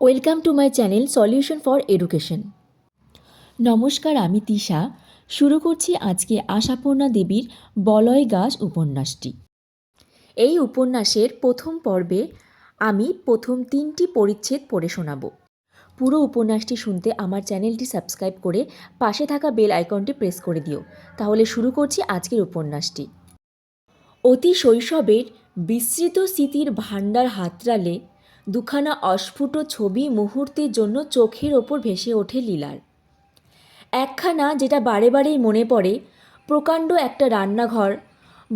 Welcome to my channel solution for education. নমস্কার, আমি তিশা। শুরু করছি আজকে আশাপূর্ণা দেবীর বলয় গাছ উপন্যাসটি। এই উপন্যাসের প্রথম পর্বে আমি প্রথম তিনটি পরিচ্ছেদ পড়ে শোনাব। পুরো উপন্যাসটি শুনতে আমার চ্যানেলটি সাবস্ক্রাইব করে পাশে থাকা বেল আইকনটি প্রেস করে দিও। তাহলে শুরু করছি আজকের উপন্যাসটি। অতি শৈশবের বিস্তৃত স্মৃতির ভাণ্ডার হাতড়ালে দুখানা অস্ফুট ছবি মুহূর্তের জন্য চোখের ওপর ভেসে ওঠে লীলার। একখানা যেটা বারে বারেই মনে পড়ে, প্রকাণ্ড একটা রান্নাঘর,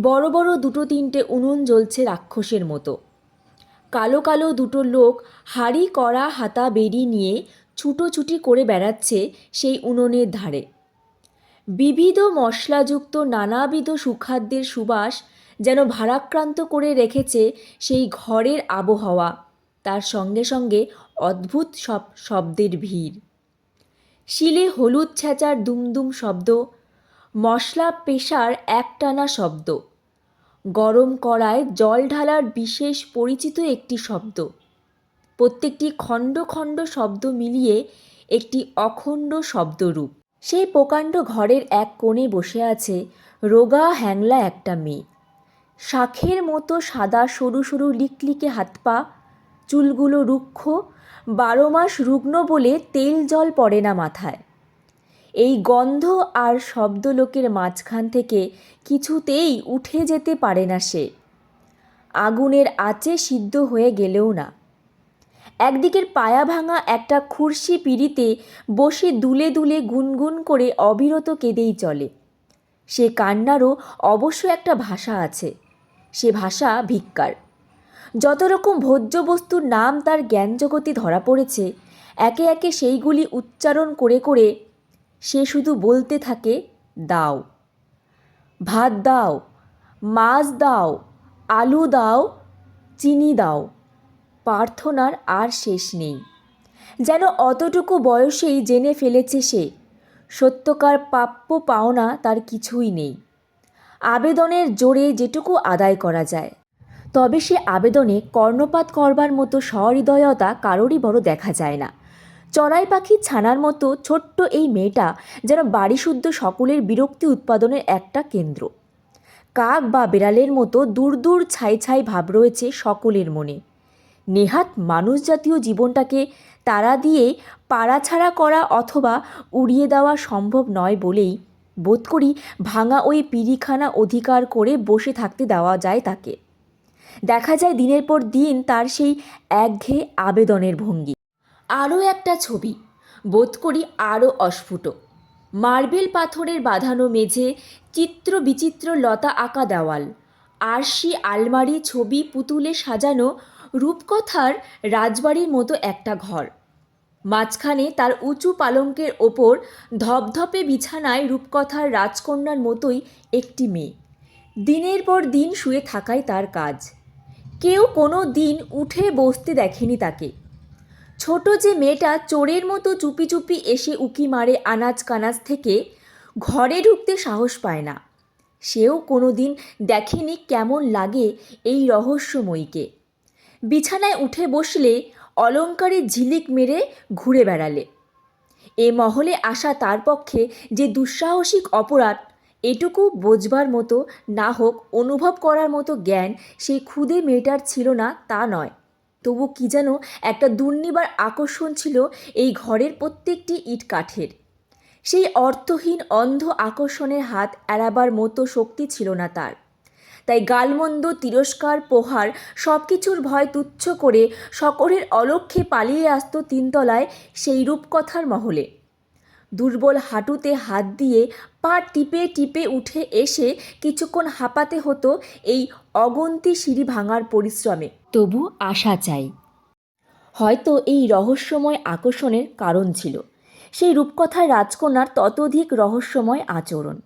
বড় বড় দুটো তিনটে উনুন জ্বলছে রাক্ষসের মতো। কালো কালো দুটো লোক হাড়ি, কড়া, হাতা বেরি নিয়ে ছুটোছুটি করে বেড়াচ্ছে সেই উনুনের ধারে। বিবিধ মশলাযুক্ত নানাবিধ সুখাদ্যের সুবাস যেন ভারাক্রান্ত করে রেখেছে সেই ঘরের আবহাওয়া। তার সঙ্গে সঙ্গে অদ্ভুত সব শব্দের ভিড়। শিলে হলুদ ছেঁচার দুমদুম শব্দ, মশলা পেশার একটানা শব্দ, গরম কড়ায় জল ঢালার বিশেষ পরিচিত একটি শব্দ। প্রত্যেকটি খণ্ড খণ্ড শব্দ মিলিয়ে একটি অখণ্ড শব্দরূপ। সেই প্রকাণ্ড ঘরের এক কোণে বসে আছে রোগা হ্যাংলা একটা মেয়ে। শাখের মতো সাদা সরু সরু লিকলিকে হাত পা চুলগুলো রুক্ষ, বারো মাস রুগ্ন বলে তেল জল পড়ে না মাথায়। এই গন্ধ আর শব্দ লোকের মাঝখান থেকে কিছুতেই উঠে যেতে পারে না সে। আগুনের আঁচে সিদ্ধ হয়ে গেলেও না। একদিকের পায়া ভাঙা একটা খুরশি পিড়িতে বসে দুলে দুলে গুনগুন করে অবিরত কেঁদেই চলে। সে কান্নারও অবশ্য একটা ভাষা আছে। সে ভাষা ভিক্ষার। যত রকম ভোজ্য বস্তুর নাম তার জ্ঞান জগতে ধরা পড়েছে, একে একে সেইগুলি উচ্চারণ করে করে সে শুধু বলতে থাকে, দাও। ভাত দাও, মাছ দাও, আলু দাও, চিনি দাও। প্রার্থনার আর শেষ নেই। যেন অতটুকু বয়সেই জেনে ফেলেছে সে, সত্যকার প্রাপ্য পাওনা তার কিছুই নেই। আবেদনের জোরে যেটুকু আদায় করা যায়। তবে সে আবেদনে কর্ণপাত করবার মতো সহৃদয়তা কারোরই বড় দেখা যায় না। চড়াই পাখির ছানার মতো ছোট্ট এই মেয়েটা যেন বাড়িশুদ্ধ সকলের বিরক্তি উৎপাদনের একটা কেন্দ্র। কাক বা বেড়ালের মতো দূর দূর ছাই ছাই ভাব রয়েছে সকলের মনে। নেহাত মানুষ জাতীয় জীবনটাকে তারা দিয়ে পাড়াছাড়া করা অথবা উড়িয়ে দেওয়া সম্ভব নয় বলেই বোধ করি ভাঙা ওই পিড়িখানা অধিকার করে বসে থাকতে দেওয়া যায় তাকে। দেখা যায় দিনের পর দিন তার সেই একঘেয়ে আবেদনের ভঙ্গি। আরও একটা ছবি, বোধ করি আরও অস্ফুট। মার্বেল পাথরের বাঁধানো মেঝে, চিত্র বিচিত্র লতা আঁকা দেওয়াল। আরশি আলমারি ছবি পুতুলে সাজানো রূপকথার রাজবাড়ির মতো একটা ঘর। মাঝখানে তার উঁচু পালঙ্কের ওপর ধপধপে বিছানায় রূপকথার রাজকন্যার মতোই একটি মেয়ে। দিনের পর দিন শুয়ে থাকাই তার কাজ। কেউ কোনো দিন উঠে বসতে দেখেনি তাকে। ছোট যে মেয়েটা চোরের মতো চুপি চুপি এসে উকি মারে আনাজ কানাজ থেকে, ঘরে ঢুকতে সাহস পায় না। সেও কোনো দিন দেখেনি কেমন লাগে এই রহস্যময়ীকে। বিছানায় উঠে বসলে, অলঙ্কারে ঝিলিক মেরে ঘুরে বেড়ালে। এ মহলে আসা তার পক্ষে যে দুঃসাহসিক অপরাধ এটুকু বোঝবার মতো, না হোক অনুভব করার মতো জ্ঞান সেই ক্ষুদে মেয়েটার ছিল না তা নয়। তবু কি যেন একটা দুর্নিবার আকর্ষণ ছিল এই ঘরের প্রত্যেকটি ইট কাঠের। সেই অর্থহীন, অন্ধ আকর্ষণের হাত এড়াবার মতো শক্তি ছিল না তার। তাই গালমন্দ, তিরস্কার পোহার সব কিছুর ভয় তুচ্ছ করে সকলের অলক্ষ্যে পালিয়ে আসত তিনতলায় সেই রূপকথার মহলে। দুর্বল হাঁটুতে হাত দিয়ে পা টিপে টিপে উঠে এসে কিছুক্ষণ হাঁপাতে হতো এই অগন্তি সিঁড়ি ভাঙার পরিশ্রমে। তবু আশা চাই। হয়তো এই রহস্যময় আকর্ষণের কারণ ছিল। সেই রূপকথার রাজকন্যার ততোধিক রহস্যময় আচরণ।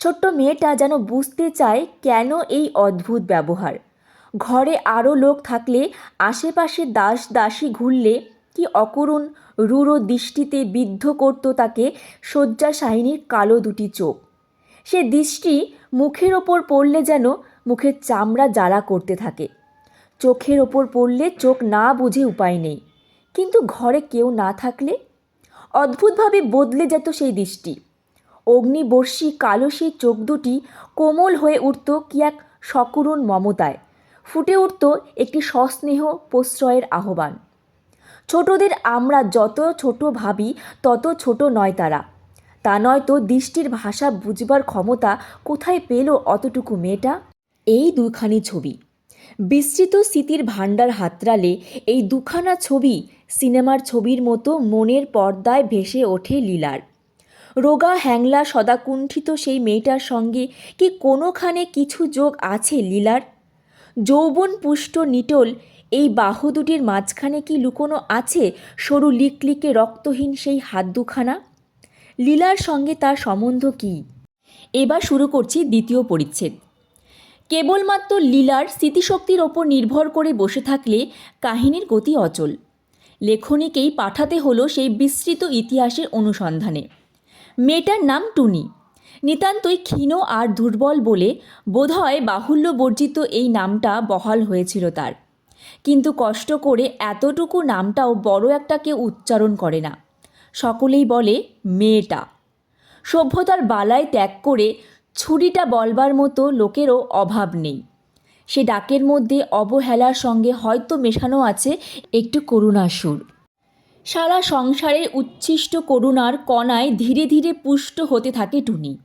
ছোট্ট মেয়েটা যেন বুঝতে চায়, কেন এই অদ্ভুত ব্যবহার? ঘরে আরও লোক থাকলে, আশেপাশে দাস দাসী ঘুরলে কি অকরুণ রূঢ় দৃষ্টিতে বিদ্ধ করত তাকে শয্যাশাহিনীর কালো দুটি চোখ। সে দৃষ্টি মুখের ওপর পড়লে যেন মুখের চামড়া জ্বালা করতে থাকে। চোখের ওপর পড়লে চোখ না বুঝে উপায় নেই। কিন্তু ঘরে কেউ না থাকলে? অদ্ভুতভাবে বদলে যেত সেই দৃষ্টি। অগ্নিবর্ষী কালো সেই চোখ দুটি কোমল হয়ে উঠত কি এক সকরুণ মমতায়। ফুটে উঠত একটি সস্নেহ প্রশ্রয়ের আহ্বান। ছোটদের আমরা যত ছোট ভাবি, তত ছোট নয় তারা। তা নয়তো দৃষ্টির ভাষা বুঝবার ক্ষমতা কোথায় পেল অতটুকু মেয়েটা? এই দুখানি ছবি। বিস্তৃত স্মৃতির ভাণ্ডার হাতরালে এই দুখানা ছবি সিনেমার ছবির মতো মনের পর্দায় ভেসে ওঠে লীলার। রোগা হ্যাংলা সদাকুণ্ঠিত সেই মেয়েটার সঙ্গে কি কোনোখানে কিছু যোগ আছে লীলার? যৌবন পুষ্ট নিটোল এই বাহু দুটির মাঝখানে কি লুকোনো আছে? সরু লিকলিকে রক্তহীন সেই হাত দুখানা লীলার সঙ্গে তার সম্বন্ধ কী? এবার শুরু করছি দ্বিতীয় পরিচ্ছেদ। কেবলমাত্র লীলার স্মৃতিশক্তির ওপর নির্ভর করে বসে থাকলে কাহিনীর গতি অচল। লেখনীকেই পাঠাতে হলো সেই বিস্তৃত ইতিহাসের অনুসন্ধানে। মেয়েটার নাম টুনি। নিতান্তই ক্ষীণ আর দুর্বল বলে বোধহয় বাহুল্য বর্জিত এই নামটা বহাল হয়েছিল তার। কিন্তু কষ্ট করে এতটুকু নামটাও বড় একটা কেউ উচ্চারণ করে না। সকলেই বলে, মেয়েটা। সভ্যতার বালায় ত্যাগ করে ছুরিটা বলবার মতো লোকেরও অভাব নেই। সে ডাকের মধ্যে অবহেলার সঙ্গে হয়তো মেশানো আছে একটু করুণার সুর। সারা সংসারের উচ্ছিষ্ট করুণার কণায় ধীরে ধীরে পুষ্ট হতে থাকে টুনি।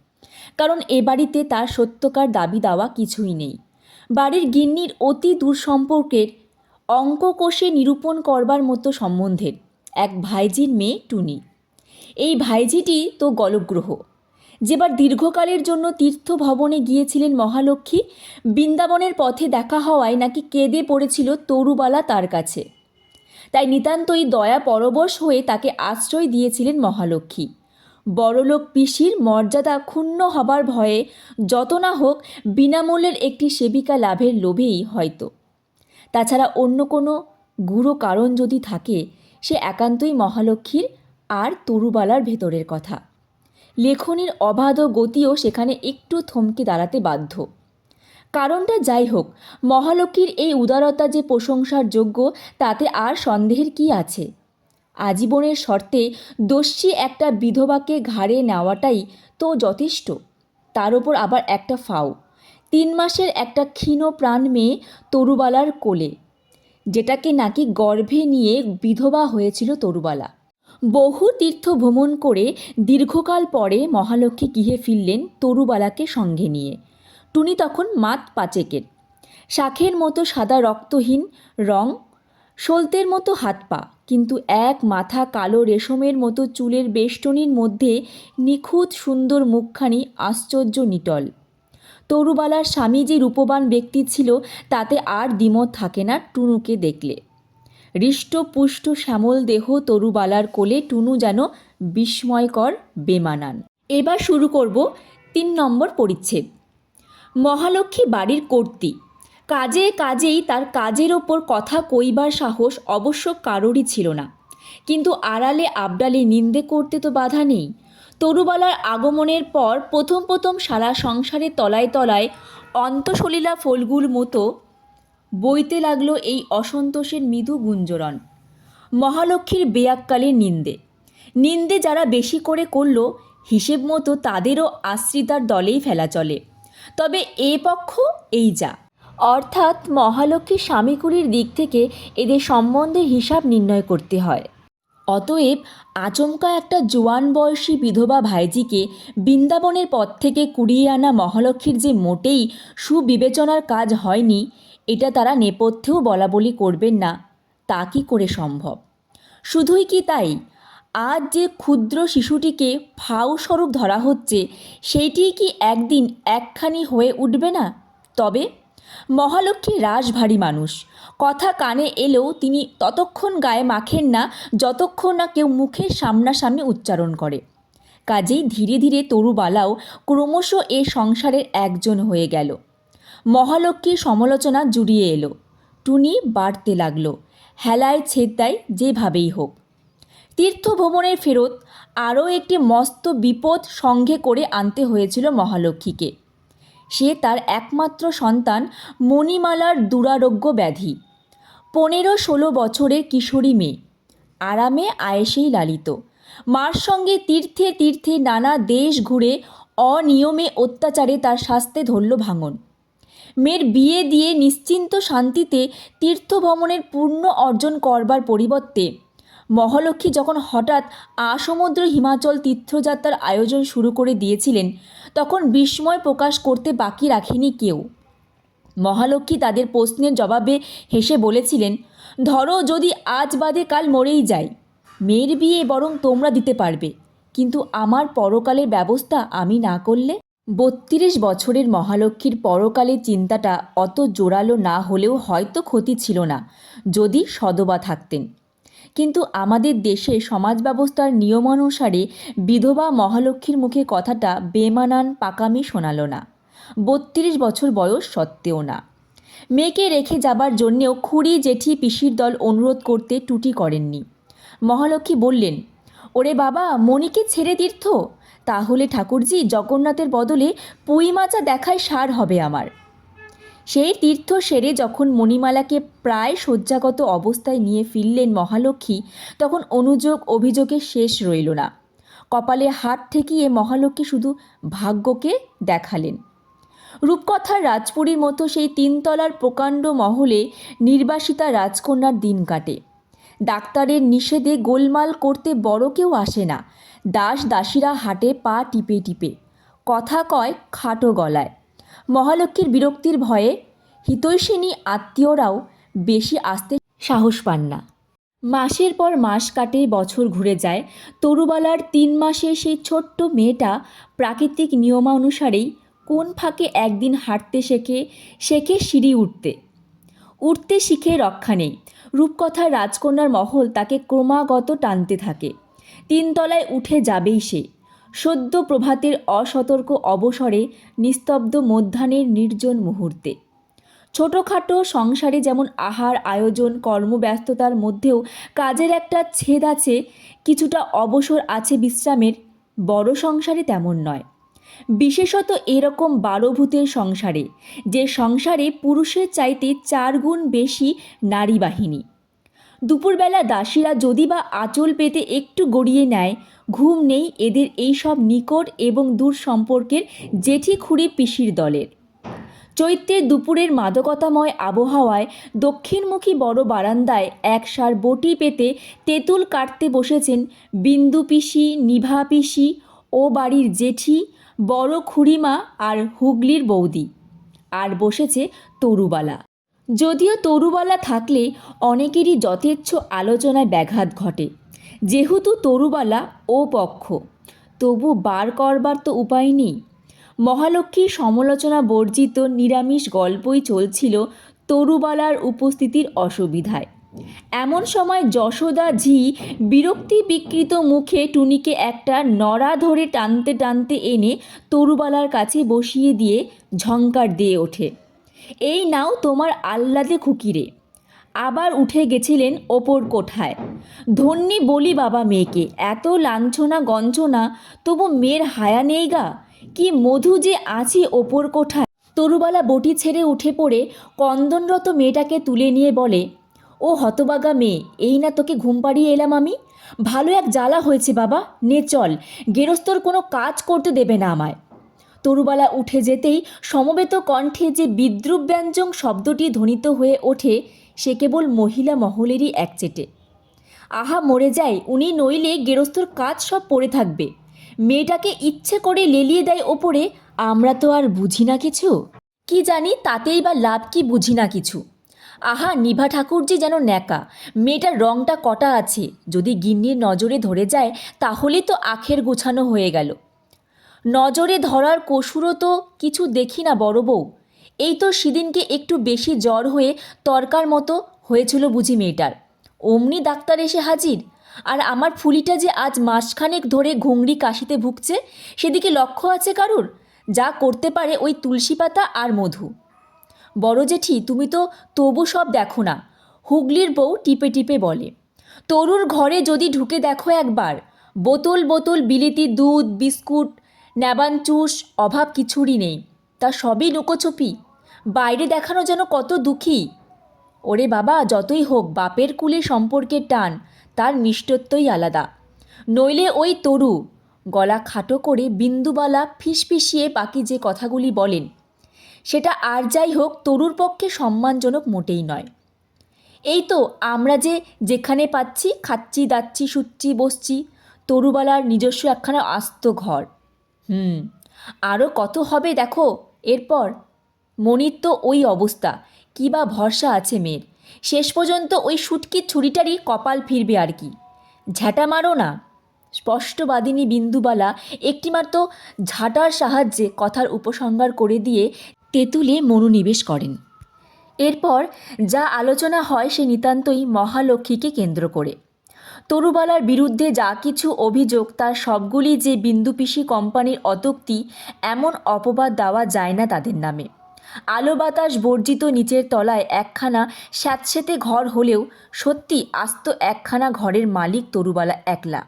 কারণ এ বাড়িতে তার সত্যকার দাবি দাওয়া কিছুই নেই। বাড়ির গিন্নির অতি দূর সম্পর্কের অঙ্ক কোষে নিরূপণ করবার মতো সম্বন্ধের এক ভাইজির মেয়ে টুনি। এই ভাইজিটি তো গলগ্রহ। যেবার দীর্ঘকালের জন্য তীর্থ ভবনে গিয়েছিলেন মহালক্ষ্মী, বৃন্দাবনের পথে দেখা হওয়ায় নাকি কেঁদে পড়েছিল তরুবালা তার কাছে। তাই নিতান্তই দয়া পরবশ হয়ে তাকে আশ্রয় দিয়েছিলেন মহালক্ষ্মী। বড়লোক পিসির মর্যাদা ক্ষুণ্ণ হবার ভয়ে যত না হোক বিনামূল্যের একটি সেবিকা লাভের লোভেই হয়তো। তাছাড়া অন্য কোনো গুঁড়ো কারণ যদি থাকে, সে একান্তই মহালক্ষ্মীর আর তরুবালার ভেতরের কথা। লেখনের অবাধ গতিও সেখানে একটু থমকে দাঁড়াতে বাধ্য। কারণটা যাই হোক মহালক্ষ্মীর এই উদারতা যে প্রশংসার যোগ্য, তাতে আর সন্দেহের কি আছে? আজীবনের শর্তে দস্যি একটা বিধবাকে ঘাড়ে নেওয়াটাই তো যথেষ্ট। তার ওপর আবার একটা ফাও। তিন মাসের একটা ক্ষীণ প্রাণ মেয়ে তরুবালার কোলে, যেটাকে নাকি গর্ভে নিয়ে বিধবা হয়েছিল তরুবালা। বহু তীর্থ ভ্রমণ করে দীর্ঘকাল পরে মহালক্ষ্মী গৃহে ফিরলেন তরুবালাকে সঙ্গে নিয়ে। টুনি তখন মাত পাচেকের। শাখের মতো সাদা রক্তহীন, রং সলতের মতো হাত পা, কিন্তু এক মাথা কালো রেশমের মতো চুলের বেষ্টনীর মধ্যে নিখুঁত সুন্দর মুখখানি আশ্চর্য নিটল। তরুবালার স্বামী যে রূপবান ব্যক্তি ছিল, তাতে আর দ্বিমত থাকে না টুনুকে দেখলে। হৃষ্টপুষ্ট শ্যামল দেহ তরুবালার কোলে টুনু যেন বিস্ময়কর বেমানান। এবার শুরু করব তিন নম্বর পরিচ্ছেদ। মহালক্ষ্মী বাড়ির কর্ত্রী কাজে কাজেই তার কাজের ওপর কথা কইবার সাহস অবশ্য কারোরই ছিল না। কিন্তু আড়ালে আবডালে নিন্দে করতে তো বাধা নেই। তরুবালার আগমনের পর প্রথম প্রথম সারা সংসারে তলায় তলায় অন্তঃসলীলা ফলগুর মতো বইতে লাগল এই অসন্তোষের মৃদু গুঞ্জরণ। মহালক্ষ্মীর বেয়াক্কালের নিন্দে। নিন্দে যারা বেশি করে করল, হিসেব মতো তাদেরও আশ্রিতার দলেই ফেলা চলে। তবে এ পক্ষ এই যা। অর্থাৎ মহালক্ষ্মী স্বামীকুলির দিক থেকে এদের সম্বন্ধে হিসাব নির্ণয় করতে হয়। অতএব আচমকা একটা জোয়ান বয়সী বিধবা ভাইজিকে বৃন্দাবনের পথ থেকে কুড়িয়ে আনা মহালক্ষ্মীর যে মোটেই সুবিবেচনার কাজ হয়নি, এটা তারা নেপথ্যেও বলা বলি করবেন না, তা কি করে সম্ভব? শুধুই কি তাই? আজ যে ক্ষুদ্র শিশুটিকে ফাউস্বরূপ ধরা হচ্ছে সেইটি কি একদিন একখানি হয়ে উঠবে না? তবে মহালক্ষ্মী রাশভারী মানুষ কথা কানে এলেও তিনি ততক্ষণ গায়ে মাখেন না, যতক্ষণ না কেউ মুখের সামনাসামনি উচ্চারণ করে। কাজেই ধীরে ধীরে তরুবালাও ক্রমশ এ সংসারের একজন হয়ে গেল। মহালক্ষ্মীর সমালোচনা জুড়িয়ে এলো। টুনি বাড়তে লাগল। হেলায় ছেদায় যেভাবেই হোক। তীর্থভ্রমণের ফেরত আরও একটি মস্ত বিপদ সঙ্গে করে আনতে হয়েছিল মহালক্ষ্মীকে। সে তার একমাত্র সন্তান মণিমালার দুরারোগ্য ব্যাধি। পনেরো ষোলো বছরের কিশোরী মেয়ে। আরামে আয়েসেই লালিত। মার সঙ্গে তীর্থে তীর্থে নানা দেশ ঘুরে অনিয়মে অত্যাচারে তার শাস্তে ধরল ভাঙন। মেয়ের বিয়ে দিয়ে নিশ্চিন্ত শান্তিতে তীর্থ ভ্রমণের পূর্ণ অর্জন করবার পরিবর্তে মহালক্ষ্মী যখন হঠাৎ আসমুদ্র হিমাচল তীর্থযাত্রার আয়োজন শুরু করে দিয়েছিলেন, তখন বিস্ময় প্রকাশ করতে বাকি রাখেনি কেউ। মহালক্ষ্মী তাদের প্রশ্নের জবাবে হেসে বলেছিলেন, ধরো যদি আজ বাদে কাল মরেই যাই, মেয়ের বিয়ে বরং তোমরা দিতে পারবে, কিন্তু আমার পরকালের ব্যবস্থা আমি না করলে? বত্রিশ বছরের মহালক্ষ্মীর পরকালের চিন্তাটা অত জোরালো না হলেও হয়তো ক্ষতি ছিল না, যদি সদবা থাকতেন। কিন্তু আমাদের দেশে সমাজ ব্যবস্থার নিয়মানুসারে বিধবা মহালক্ষ্মীর মুখে কথাটা বেমানান পাকামি শোনালো না। বত্রিশ বছর বয়স সত্ত্বেও না। মেয়েকে রেখে যাবার জন্যেও খুড়ি, জেঠি, পিসির দল অনুরোধ করতে টুটি করেননি। মহালক্ষ্মী বললেন, ওরে বাবা, মণিকে ছেড়ে তীর্থ তাহলে ঠাকুরজি, জগন্নাথের বদলে পুঁই মাচা দেখায় সার হবে আমার। সেই তীর্থ সেরে যখন মণিমালাকে প্রায় শয্যাগত অবস্থায় নিয়ে ফিরলেন মহালক্ষ্মী, তখন অনুযোগ অভিযোগের শেষ রইল না। কপালে হাত ঠেকিয়ে মহালক্ষ্মী শুধু ভাগ্যকে দেখালেন। রূপকথার রাজপুরীর মতো সেই তিনতলার প্রকাণ্ড মহলে নির্বাসিতা রাজকন্যার দিন কাটে। ডাক্তারের নিষেধে গোলমাল করতে বড় কেউ আসে না। দাস দাসীরা হাটে পা টিপে টিপে। কথা কয় খাটো গলায়। মহালক্ষ্মীর বিরক্তির ভয়ে হিতৈষিনী আত্মীয়রাও বেশি আসতে সাহস পান না। মাসের পর মাস কাটে, বছর ঘুরে যায়। তরুবালার তিন মাসে সেই ছোট্ট মেয়েটা প্রাকৃতিক নিয়মানুসারেই কোন ফাঁকে একদিন হাঁটতে শেখে শেখে সিঁড়ি উঠতে উঠতে শিখে রক্ষা নেই। রূপকথার রাজকন্যার মহল তাকে ক্রমাগত টানতে থাকে। তিনতলায় উঠে যাবেই সে। সদ্য প্রভাতের অসতর্ক অবসরে নিস্তব্ধ মধ্যাহ্নের নির্জন মুহূর্তে। ছোটোখাটো সংসারে যেমন আহার, আয়োজন, কর্মব্যস্ততার মধ্যেও কাজের একটা ছেদ আছে, কিছুটা অবসর আছে বিশ্রামের, বড় সংসারে তেমন নয়। বিশেষত এরকম বারো ভূতের সংসারে, যে সংসারে পুরুষের চাইতে চার গুণ বেশি নারী বাহিনী দুপুরবেলা দাসীরা যদি বা আঁচল পেতে একটু গড়িয়ে নেয়, ঘুম নেই এদের এইসব নিকট এবং দূর সম্পর্কের জেঠি খুঁড়ি পিসির দলের। চৈত্রের দুপুরের মাদকতাময় আবহাওয়ায় দক্ষিণমুখী বড় বারান্দায় একসার বটি পেতে তেঁতুল কাটতে বসেছেন বিন্দু পিসি, নিভা পিসি ও বাড়ির জেঠি বড় খুড়িমা আর হুগলির বৌদি। আর বসেছে তরুবালা। যদিও তরুবালা থাকলে অনেকেরই যথেচ্ছ আলোচনায় ব্যাঘাত ঘটে। যেহেতু তরুবালা ও পক্ষ তবু বার করবার তো উপায় নেই। মহালক্ষ্মীর সমালোচনা বর্জিত নিরামিষ গল্পই চলছিল তরুবালার উপস্থিতির অসুবিধায়। এমন সময় যশোদা ঝি বিরক্তি বিকৃত মুখে টুনিকে একটা নড়া ধরে টানতে টানতে এনে তরুবালার কাছে বসিয়ে দিয়ে ঝঙ্কার দিয়ে ওঠে। এই নাও তোমার আহ্লাদে খুকিরে। আবার উঠে গেছিলেন ওপর কোঠায়। ধন্যী বলি বাবা মেয়েকে, এত লাঞ্ছনা গঞ্ছনা তবু মেয়ের হায়া নেই গা? কি মধু যে আছে ওপর কোঠায়? তরুবালা বটি ছেড়ে উঠে পড়ে, কন্দনরত মেয়েটাকে তুলে নিয়ে বলে ও হতবাগা মেয়ে, এই না তোকে ঘুম পাড়িয়ে এলাম আমি? ভালো এক জ্বালা হয়েছে বাবা, নে চল, গেরস্তর কোনো কাজ করতে দেবে না আমায়। তরুবালা উঠে যেতেই সমবেত কণ্ঠে যে বিদ্রুপ ব্যঞ্জক শব্দটি ধ্বনিত হয়ে ওঠে, সে কেবল মহিলা মহলেরই একচেটে আহা, মরে যায় উনি নইলে গেরস্তর কাজ সব পড়ে থাকবে। মেয়েটাকে ইচ্ছে করে লেলিয়ে দেয় ওপরে, আমরা তো আর বুঝি না কিছু। কি জানি তাতেই বা লাভ কি বুঝি না কিছু। আহা, নিভা ঠাকুরজি যেন ন্যাকা। মেয়েটার রংটা কটা আছে? যদি গিন্নির নজরে ধরে যায়, তাহলে তো আখের গোছানো হয়ে গেল। নজরে ধরার কসুরও তো কিছু দেখি না বড় বউ। এই তো সেদিনকে একটু বেশি জ্বর হয়ে তরকার মতো হয়েছিল বুঝি মেয়েটার। অমনি ডাক্তার এসে হাজির। আর আমার ফুলিটা যে আজ মাসখানেক ধরে ঘুংড়ি কাশিতে ভুগছে, সেদিকে লক্ষ্য আছে কারুর? যা করতে পারে ওই তুলসী পাতা আর মধু। বড় জেঠি, তুমি তো তবু সব দেখো না। হুগলির বউ টিপে টিপে বলে, তরুর ঘরে যদি ঢুকে দেখো একবার, বোতল বোতল বিলিতি দুধ, বিস্কুট ন্যাবানচুষ অভাব কিছুরই নেই। তা সবই লুকোছপি বাইরে দেখানো যেন কত দুঃখী। ওরে বাবা, যতই হোক, বাপের কুলে সম্পর্কের টান, তার মিষ্টত্বই আলাদা। নইলে ওই তরু, গলা খাটো করে বিন্দুবালা ফিসফিসিয়ে বাকি যে কথাগুলি বলেন সেটা আর যাই হোক তরুর পক্ষে সম্মানজনক মোটেই নয়। এই তো আমরা যে যেখানে পাচ্ছি, খাচ্ছি, দাচ্ছি, শুচ্ছি, বসছি, তরুবালার নিজস্ব একখানা আস্ত ঘর। হুম আরও কত হবে দেখো? এরপর, মনির তো ওই অবস্থা, কী বা ভরসা আছে মেয়ের। শেষ পর্যন্ত ওই সুটকি ছুরিটারই কপাল ফিরবে আর কি। ঝ্যাঁটা মারো না। স্পষ্টবাদিনী বিন্দুবালা একটিমাত্র ঝাঁটার সাহায্যে কথার উপসংহার করে দিয়ে তেঁতুলে মনোনিবেশ করেন। এরপর যা আলোচনা হয় সে নিতান্তই মহালক্ষ্মীকে কেন্দ্র করে। তরুবালার বিরুদ্ধে যা কিছু অভিযোগ, তার সবগুলি যে বিন্দুপিসি কোম্পানির অতক্তি, এমন অপবাদ দেওয়া যায় না তাদের নামে। আলো বাতাস বর্জিত নিচের তলায় একখানা স্যাঁতসেঁতে ঘর হলেও সত্যি আস্ত একখানা ঘরের মালিক তরুবালা একলা।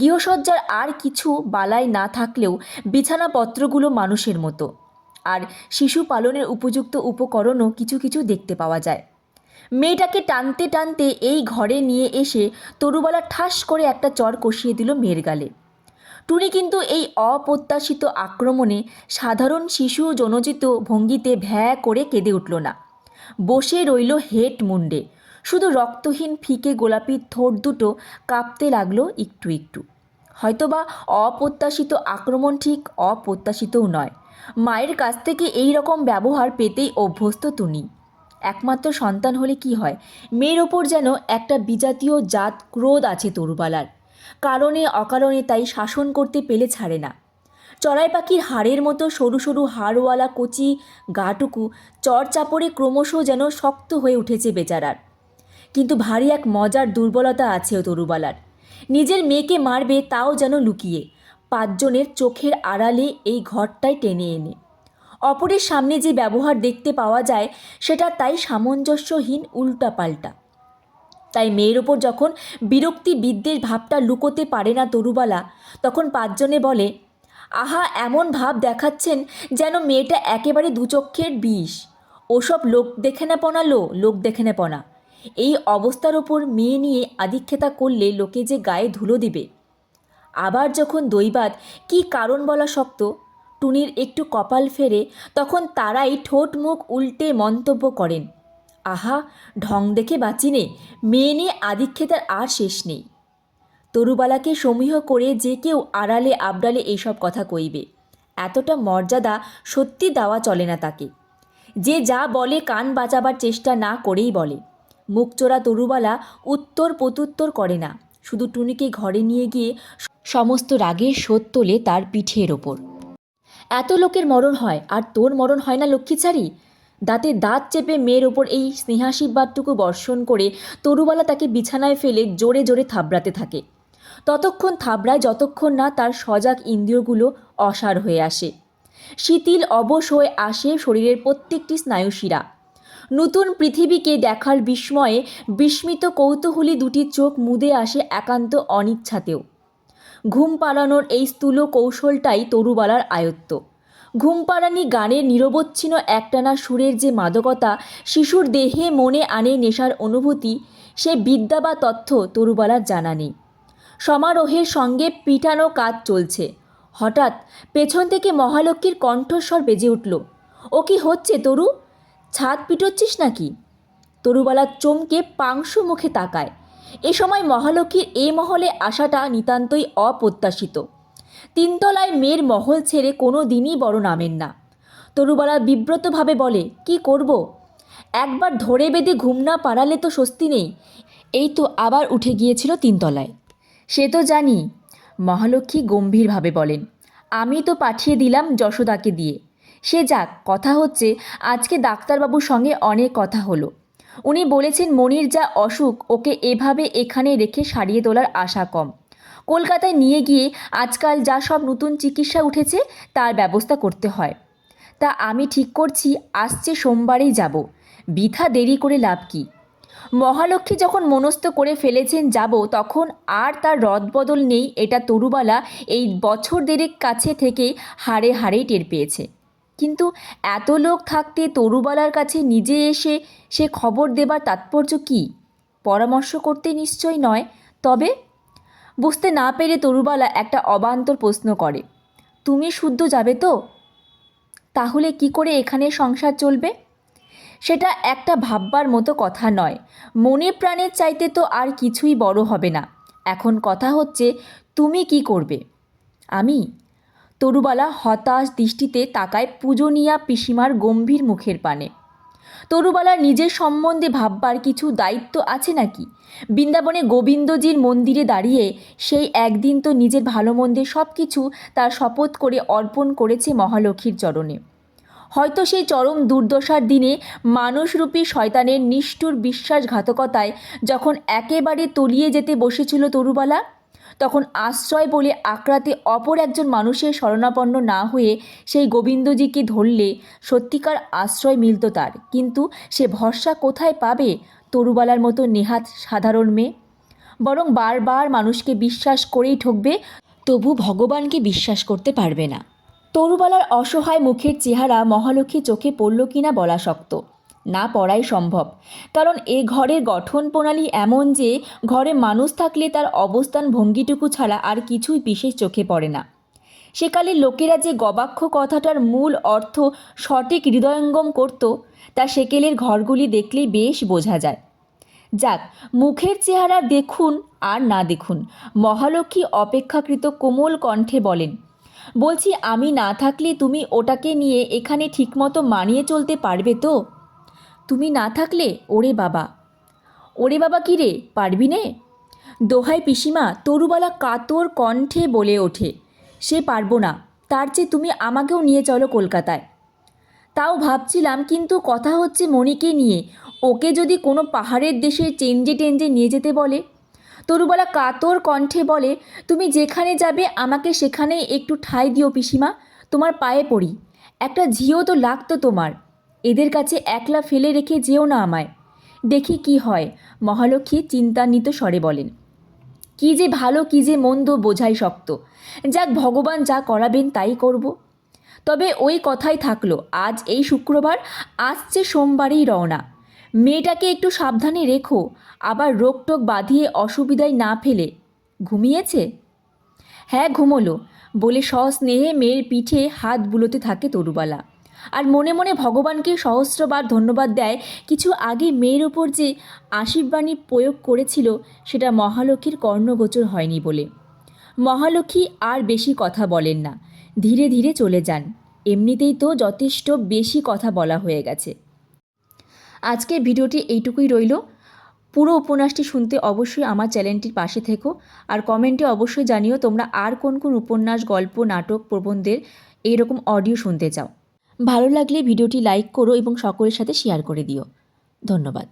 গৃহসজ্জার আর কিছু বালাই না থাকলেও বিছানাপত্রগুলো মানুষের মতো। আর শিশু পালনের উপযুক্ত উপকরণও কিছু কিছু দেখতে পাওয়া যায়। মেয়েটাকে টানতে টানতে এই ঘরে নিয়ে এসে তরুবালা ঠাস করে একটা চর কষিয়ে দিল মেয়ের গালে। টুনি কিন্তু এই অপ্রত্যাশিত আক্রমণে সাধারণ শিশু জনজিত ভঙ্গিতে ভ্যা করে কেঁদে উঠল না। বসে রইল হেট মুন্ডে শুধু রক্তহীন ফিকে গোলাপি ঠোঁট দুটো কাঁপতে লাগল একটু একটু। হয়তোবা অপ্রত্যাশিত আক্রমণ ঠিক অপ্রত্যাশিতও নয়। মায়ের কাছ থেকে এই রকম ব্যবহার পেতেই অভ্যস্ত টুনি একমাত্র সন্তান হলে কি হয়? মেয়ের ওপর যেন একটা বিজাতীয় জাত ক্রোধ আছে তরুবালার। কারণে অকারণে তাই শাসন করতে পেলে ছাড়ে না। চড়াই পাখির হাড়ের মতো সরু সরু হাড়ওয়ালা কচি গাটুকু চর চাপড়ে ক্রমশ যেন শক্ত হয়ে উঠেছে বেচারার। কিন্তু ভারী এক মজার দুর্বলতা আছে তরুবালার। নিজের মেয়েকে মারবে তাও যেন লুকিয়ে। পাঁচজনের চোখের আড়ালে এই ঘরটায় টেনে এনে। অপরের সামনে যে ব্যবহার দেখতে পাওয়া যায়, সেটা তাই সামঞ্জস্যহীন উল্টাপাল্টা। তাই মেয়ের ওপর যখন বিরক্তি বিদ্বেষ ভাবটা লুকোতে পারে না তরুবালা, তখন পাঁচজনে বলে, আহা, এমন ভাব দেখাচ্ছেন যেন মেয়েটা একেবারে দুচক্ষের বিষ। ওসব লোক দেখে না পনা লো, লোক দেখে না পনা এই অবস্থার ওপর মেয়ে নিয়ে আদিক্ষেতা করলে লোকে যে গায়ে ধুলো দিবে। আবার যখন দৈবাত কি কারণ বলা শক্ত, টুনির একটু কপাল ফেরে, তখন তারাই ঠোঁট মুখ উল্টে মন্তব্য করেন, আহা, ঢং দেখে বাঁচি নে, মেয়ে নিয়ে আদিক্ষেতার আর শেষ নেই। তরুবালাকে সমীহ করে যে কেউ আড়ালে আবডালে এইসব কথা কইবে, এতটা মর্যাদা সত্যি দেওয়া চলে না তাকে। যে যা বলে কান বাঁচাবার চেষ্টা না করেই বলে। মুখচোরা তরুবালা উত্তর প্রত্যুত্তর করে না, শুধু টুনিকে ঘরে নিয়ে গিয়ে সমস্ত রাগের শোধ তোলে তার পিঠের ওপর। এত লোকের মরণ হয়, আর তোর মরণ হয় না লক্ষ্মীচারী দাঁতে দাঁত চেপে মেয়ের ওপর এই স্নেহাশীর্বাদটুকু বর্ষণ করে তরুবালা তাকে বিছানায় ফেলে জোরে জোরে থাবড়াতে থাকে। ততক্ষণ থাবড়ায় যতক্ষণ না তার সজাগ ইন্দ্রিয়গুলো অসার হয়ে আসে। শিথিল, অবশ হয়ে আসে শরীরের প্রত্যেকটি স্নায়ুশিরা। নতুন পৃথিবীকে দেখার বিস্ময়ে বিস্মিত কৌতূহলী দুটি চোখ মুদে আসে একান্ত অনিচ্ছাতেও। ঘুম পাড়ানোর এই স্থূল কৌশলটাই তরুবালার আয়ত্ত। ঘুম পাড়ানি গানের নিরবচ্ছিন্ন একটানা সুরের যে মাদকতা, শিশুর দেহে মনে আনে নেশার অনুভূতি, সে বিদ্যা বা তথ্য তরুবালার জানা নেই। সমারোহের সঙ্গে পিটানো কাজ চলছে। হঠাৎ পেছন থেকে মহালক্ষ্মীর কণ্ঠস্বর বেজে উঠল, ও কি হচ্ছে তরু? ছাদ পিটোচ্ছিস নাকি? তরুবালা চমকে পাংশু মুখে তাকায়। এ সময় মহালক্ষ্মীর এ মহলে আসাটা নিতান্তই অপ্রত্যাশিত। তিনতলায় মেয়ের মহল ছেড়ে কোনো দিনই বড় নামেন না। তরুবালা বিব্রতভাবে বলে, কি করব? একবার ধরে বেঁধে ঘুম না পাড়ালে তো স্বস্তি নেই। এই তো আবার উঠে গিয়েছিল তিনতলায়। সে তো জানি মহালক্ষ্মী গম্ভীরভাবে বলেন, আমি তো পাঠিয়ে দিলাম যশোদাকে দিয়ে। সে যাক, কথা হচ্ছে, আজকে ডাক্তারবাবুর সঙ্গে অনেক কথা হলো। উনি বলেছেন মনির যা অসুখ, ওকে এভাবে এখানে রেখে সারিয়ে তোলার আশা কম। কলকাতায় নিয়ে গিয়ে আজকাল যা সব নতুন চিকিৎসা উঠেছে, তার ব্যবস্থা করতে হয়। তা আমি ঠিক করছি, আসছে সোমবারেই যাব। বৃথা দেরি করে লাভ কি? মহালক্ষ্মী যখন মনস্থ করে ফেলেছেন যাব, তখন আর তার রদবদল নেই, এটা তরুবালা এই বছর দেড়েক কাছে থেকে হাড়ে হাড়েই টের পেয়েছে। কিন্তু এত লোক থাকতে তরুবালার কাছে নিজে এসে সে খবর দেবার তাৎপর্য কী? পরামর্শ করতে নিশ্চয় নয়। তবে বুঝতে না পেরে তরুবালা একটা অবান্তর প্রশ্ন করে, তুমি শুদ্ধ যাবে তো? তাহলে কি করে এখানে সংসার চলবে? সেটা একটা ভাববার মতো কথা নয়। মনে প্রাণের চাইতে তো আর কিছুই বড় হবে না। এখন কথা হচ্ছে, তুমি কি করবে? আমি? তরুবালা হতাশ দৃষ্টিতে তাকায় পূজনীয়া পিসিমার গম্ভীর মুখের পানে। তরুবালার নিজের সম্বন্ধে ভাববার কিছু দায়িত্ব আছে নাকি? বৃন্দাবনে গোবিন্দজির মন্দিরে দাঁড়িয়ে সেই একদিন তো নিজের ভালো মন্দের সব কিছু তার শপথ করে অর্পণ করেছে মহালক্ষ্মীর চরণে। হয়তো সেই চরম দুর্দশার দিনে মানুষরূপী শয়তানের নিষ্ঠুর বিশ্বাসঘাতকতায় যখন একেবারে তলিয়ে যেতে বসেছিল তরুবালা তখন আশ্রয় বলে আক্রাতে অপর একজন মানুষের শরণাপন্ন না হয়ে সেই গোবিন্দজিকে ধরলে সত্যিকার আশ্রয় মিলত তার। কিন্তু সে ভরসা কোথায় পাবে? তরুবালার মতো নেহাত সাধারণ মেয়ে। বরং বারবার মানুষকে বিশ্বাস করেই ঠকবে, তবু ভগবানকে বিশ্বাস করতে পারবে না। তরুবালার অসহায় মুখের চেহারা মহালক্ষ্মী চোখে পড়ল কিনা বলা শক্ত। না পড়াই সম্ভব। কারণ এ ঘরের গঠন প্রণালী এমন যে, ঘরে মানুষ থাকলে তার অবস্থান ভঙ্গিটুকু ছাড়া আর কিছুই বিশেষ চোখে পড়ে না। সেকালের লোকেরা যে গবাক্ষ কথাটার মূল অর্থ সঠিক হৃদয়ঙ্গম করত, তা সেকেলের ঘরগুলি দেখলেই বেশ বোঝা যায়। যাক, মুখের চেহারা দেখুন আর না দেখুন, মহালক্ষ্মী অপেক্ষাকৃত কোমল কণ্ঠে বলেন, বলছি আমি না থাকলে তুমি ওটাকে নিয়ে এখানে ঠিকমতো মানিয়ে চলতে পারবে তো? তুমি না থাকলে ওরে বাবা। ওরে বাবা কি রে, পারবি নে? দোহাই পিসিমা, তরুবালা কাতর কণ্ঠে বলে ওঠে, সে পারব না, তার চেয়ে তুমি আমাকেও নিয়ে চলো কলকাতায়। তাও ভাবছিলাম, কিন্তু কথা হচ্ছে মণিকে নিয়ে, ওকে যদি কোনো পাহাড়ের দেশে চেঞ্জে টেঞ্জে নিয়ে যেতে বলে। তরুবালা কাতর কণ্ঠে বলে, তুমি যেখানে যাবে, আমাকে সেখানে একটু ঠাঁই দিও পিসিমা, তোমার পায়ে পড়ি, একটা ঝিও তো লাগতো তোমার। এদের কাছে একলা ফেলে রেখে যেও না আমায়। দেখি কি হয় মহালক্ষ্মী চিন্তান্বিত স্বরে বলেন। কি যে ভালো, কি যে মন্দ, বোঝাই শক্ত। যাক, ভগবান যা করাবেন তাই করব। তবে ওই কথাই থাকল, আজ এই শুক্রবার আসছে সোমবারেই রওনা। মেয়েটাকে একটু সাবধানে রেখো, আবার রোগটোক বাঁধিয়ে অসুবিধায় না ফেলে। ঘুমিয়েছে? হ্যাঁ ঘুমোলো, বলে সস্নেহে মেয়ের পিঠে হাত বুলোতে থাকে তরুবালা। আর মনে মনে ভগবানকে সহস্রবার ধন্যবাদ দেয়। কিছু আগে মেয়ের ওপর যে আশীর্বাণী প্রয়োগ করেছিল, সেটা মহালক্ষ্মীর কর্ণগোচর হয়নি বলে। মহালক্ষ্মী আর বেশি কথা বলেন না। ধীরে ধীরে চলে যান। এমনিতেই তো যথেষ্ট বেশি কথা বলা হয়ে গেছে। আজকের ভিডিওটি এইটুকুই রইল। পুরো উপন্যাসটি শুনতে অবশ্যই আমার চ্যানেলটির পাশে থেকো। আর কমেন্টে অবশ্যই জানিও তোমরা আর কোন কোন উপন্যাস, গল্প, নাটক, প্রবন্ধের এইরকম অডিও শুনতে চাও। ভালো লাগলে ভিডিওটি লাইক করো এবং সকলের সাথে শেয়ার করে দিও। ধন্যবাদ।